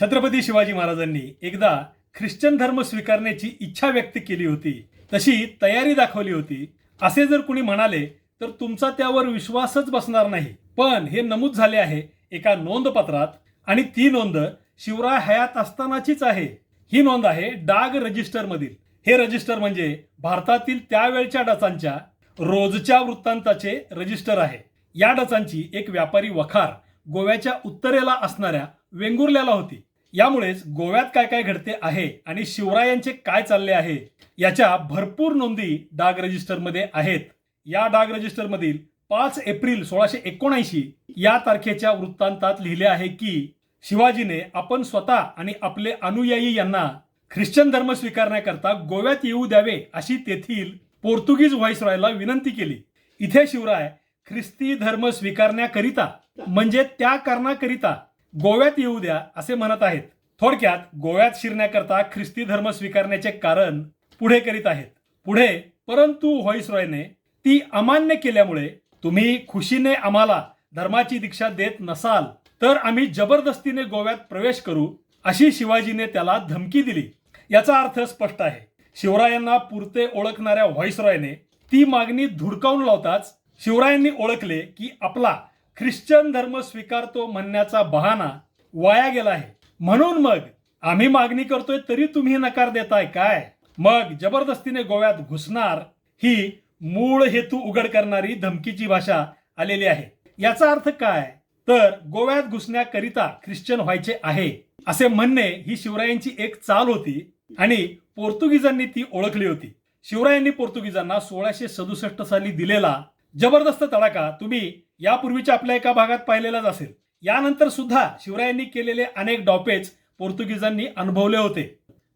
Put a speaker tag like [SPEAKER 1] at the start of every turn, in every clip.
[SPEAKER 1] छत्रपती शिवाजी महाराजांनी एकदा ख्रिश्चन धर्म स्वीकारण्याची इच्छा व्यक्त केली होती. तशी तयारी दाखवली होती. असे जर कुणी म्हणाले तर तुमचा त्यावर विश्वासच बसणार नाही. पण हे नमूद झाले आहे एका नोंदपत्रात आणि ती नोंद शिवराय हयात असतानाचीच आहे. ही नोंद आहे डाग रजिस्टर मधील हे रजिस्टर म्हणजे भारतातील त्यावेळच्या डचांच्या रोजच्या वृत्तांताचे रजिस्टर आहे. या डचांची एक व्यापारी वखार गोव्याच्या उत्तरेला असणाऱ्या वेंगुर्ल्याला होती. यामुळेच गोव्यात काय काय घडते आहे आणि शिवरायांचे काय चालले आहे याच्या भरपूर नोंदी डाग रजिस्टरमध्ये आहेत. या डाग रजिस्टरमधील पाच एप्रिल सोळाशे एकोणऐंशी या तारखेच्या वृत्तांतात लिहिले आहे की शिवाजीने आपण स्वतः आणि आपले अनुयायी यांना ख्रिश्चन धर्म स्वीकारण्याकरता गोव्यात येऊ द्यावे अशी तेथील पोर्तुगीज व्हाईसरॉयला विनंती केली. इथे शिवराय ख्रिस्ती धर्म स्वीकारण्याकरिता म्हणजे त्या कारणाकरिता गोव्यात येऊ द्या असे म्हणत आहेत. थोडक्यात गोव्यात शिरण्याकरता ख्रिस्ती धर्म स्वीकारण्याचे कारण पुढे करीत आहेत. पुढे परंतु व्हाईसरॉयने ती अमान्य केल्यामुळे तुम्ही खुशीने आम्हाला धर्माची दीक्षा देत नसाल तर आम्ही जबरदस्तीने गोव्यात प्रवेश करू अशी शिवाजीने त्याला धमकी दिली. याचा अर्थ स्पष्ट आहे. शिवरायांना पुरते ओळखणाऱ्या व्हाईसरॉयने ती मागणी धुडकावून लावताच शिवरायांनी ओळखले की आपला ख्रिश्चन धर्म स्वीकारतो म्हणण्याचा बहाना वाया गेला आहे. म्हणून मग आम्ही मागणी करतोय तरी तुम्ही नकार देताय काय? मग जबरदस्तीने गोव्यात घुसणार ही मूळ हेतू उघड करणारी धमकीची भाषा आलेली आहे. याचा अर्थ काय? तर गोव्यात घुसण्याकरिता ख्रिश्चन व्हायचे आहे असे म्हणणे ही शिवरायांची एक चाल होती आणि पोर्तुगीजांनी ती ओळखली होती. शिवरायांनी पोर्तुगीजांना सोळाशे सदुसष्ट साली दिलेला जबरदस्त तडाखा तुम्ही यापूर्वीच्या आपल्या एका भागात पाहिलेलाच असेल. यानंतर सुद्धा शिवरायांनी केलेले अनेक डॉपेज पोर्तुगीजांनी अनुभवले होते.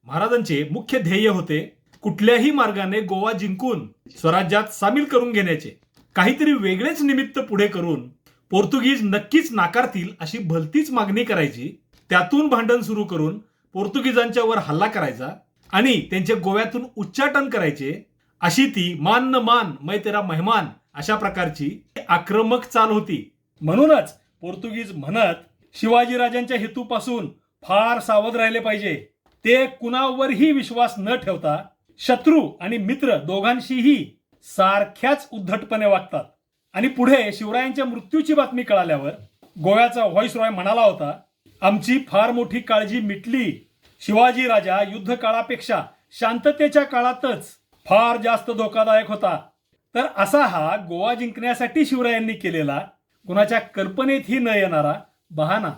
[SPEAKER 1] महाराजांचे मुख्य ध्येय होते कुठल्याही मार्गाने गोवा जिंकून स्वराज्यात सामील करून घेण्याचे. काहीतरी वेगळेच निमित्त पुढे करून पोर्तुगीज नक्कीच नाकारतील अशी भलतीच मागणी करायची. त्यातून भांडण सुरू करून पोर्तुगीजांच्या वर हल्ला करायचा आणि त्यांचे गोव्यातून उच्चाटन करायचे. अशी ती मान न मान मै तेरा मेहमान अशा प्रकारची आक्रमक चाल होती. म्हणूनच पोर्तुगीज म्हणत शिवाजीराजांच्या हेतूपासून फार सावध राहिले पाहिजे. ते कुणावरही विश्वास न ठेवता शत्रू आणि मित्र दोघांशीही सारख्याच उद्धटपणे वागतात. आणि पुढे शिवरायांच्या मृत्यूची बातमी कळाल्यावर गोव्याचा व्हॉइस रॉय म्हणाला होता आमची फार मोठी काळजी मिटली शिवाजी राजा युद्ध काळापेक्षा शांततेच्या काळातच फार जास्त धोकादायक होता. तर असा हा गोवा जिंकण्यासाठी शिवरायांनी केलेला कुणाच्या कल्पनेतही न येणारा बहाणा